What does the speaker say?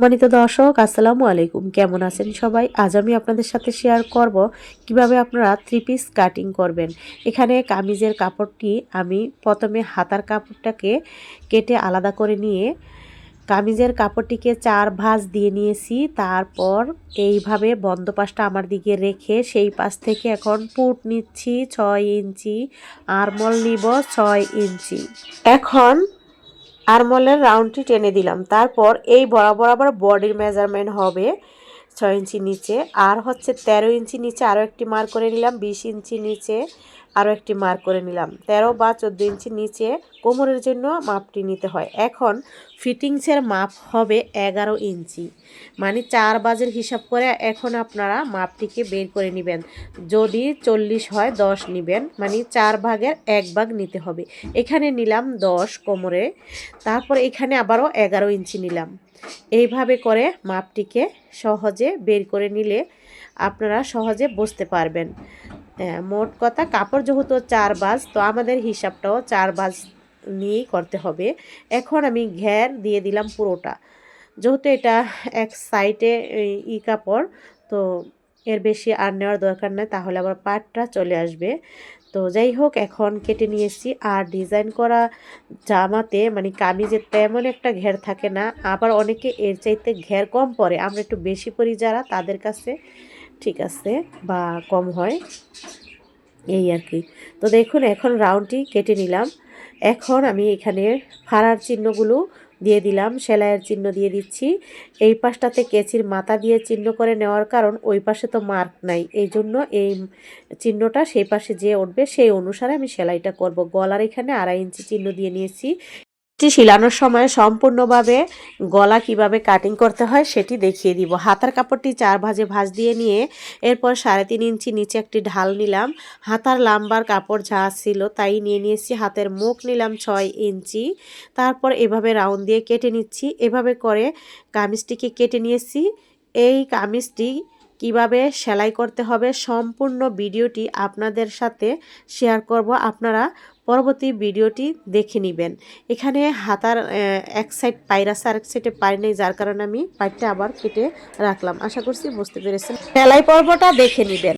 সম্মানিত দর্শক, আসসালামু আলাইকুম। কেমন আছেন সবাই? আজ আমি আপনাদের সাথে শেয়ার করব কীভাবে আপনারা থ্রি পিস কাটিং করবেন। এখানে কামিজের কাপড়টি আমি প্রথমে হাতার কাপড়টাকে কেটে আলাদা করে নিয়ে কামিজের কাপড়টিকে চার ভাঁজ দিয়ে নিয়েছি। তারপর এইভাবে বন্ধ পাশটা আমার দিকে রেখে সেই পাশ থেকে এখন পুট নিচ্ছি, ছয় ইঞ্চি, আরমল নিব, ছয় ইঞ্চি। এখন আরমলের রাউন্ডটি টেনে দিলাম। তারপর এই বরাবর আবার বডির মেজারমেন্ট হবে ছয় ইঞ্চি নিচে। আর হচ্ছে তেরো ইঞ্চি নিচে আরও একটি মার করে নিলাম, বিশ ইঞ্চি নিচে। আরও একটি মার করে নিলাম। তেরো বা চোদ্দ ইঞ্চি নিচে কোমরের জন্য মাপটি নিতে হয়। এখন ফিটিংসের মাপ হবে এগারো ইঞ্চি। মানে চার বাজের হিসাব করে এখন আপনারা মাপটিকে বের করে নেবেন। যদি চল্লিশ হয় দশ নেবেন মানে চার ভাগের এক ভাগ নিতে হবে। এখানে নিলাম দশ কোমরে, তারপর এখানে আবারও এগারো ইঞ্চি নিলাম। এইভাবে করে মাপটিকে সহজে বের করে নিলে আপনারা সহজে বুঝতে পারবেন। মোট কথা কাপড় যেহেতু চার বাজ, তো আমাদের হিসাবটাও চার বাজ নিয়েই করতে হবে। এখন আমি ঘের দিয়ে দিলাম পুরোটা। যেহেতু এটা এক সাইডে ই কাপড়, তো এর বেশি আর নেওয়ার দরকার নেই, তাহলে আবার পাটটা চলে আসবে। তো যাই হোক এখন কেটে নিয়েছি। আর ডিজাইন করা জামাতে মানে কামিজের তেমন একটা ঘের থাকে না। আবার অনেকে এর চাইতে ঘের কম পরে। আমরা একটু বেশি পরি যারা, তাদের কাছে ঠিক আছে বা কম হয়। এই আর কি। তো দেখুন, এখন রাউন্ডটি কেটে নিলাম। এখন আমি এখানে ফাড়ার চিহ্নগুলো দিয়ে দিলাম, সেলাইয়ের চিহ্ন দিয়ে দিচ্ছি। এই পাশটাতে কেচির মাথা দিয়ে চিহ্ন করে নেওয়ার কারণ ওই পাশে তো মার্ক নাই। এই জন্য এই চিহ্নটা সেই পাশে যে উঠবে, সেই অনুসারে আমি সেলাইটা করব। গলার এখানে আড়াই ইঞ্চি চিহ্ন দিয়ে নিয়েছি। টি শিলানোর সময় সম্পূর্ণভাবে গলা কীভাবে কাটিং করতে হয় সেটি দেখিয়ে দিব। হাতার কাপড়টি চার ভাজে ভাজ দিয়ে নিয়ে এরপর সাড়ে তিন ইঞ্চি নিচে একটি ঢাল নিলাম। হাতার লাম্বার কাপড় যা ছিল তাই নিয়ে নিয়েছি। হাতের মুখ নিলাম ছয় ইঞ্চি। তারপর এভাবে রাউন্ড দিয়ে কেটে নিচ্ছি। এভাবে করে কামিজটিকে কেটে নিয়েছি। এই কামিজটি কীভাবে সেলাই করতে হবে সম্পূর্ণ ভিডিওটি আপনাদের সাথে শেয়ার করব। আপনারা পরবর্তী ভিডিওটি দেখে নেবেন। এখানে হাতার এক সাইড পায়ের আছে, আরেক সাইডে পাই নেই, যার কারণে আমি পাইরটা আবার কেটে রাখলাম। আশা করছি বুঝতে পেরেছেন। সেলাই পর্বটা দেখে নেবেন।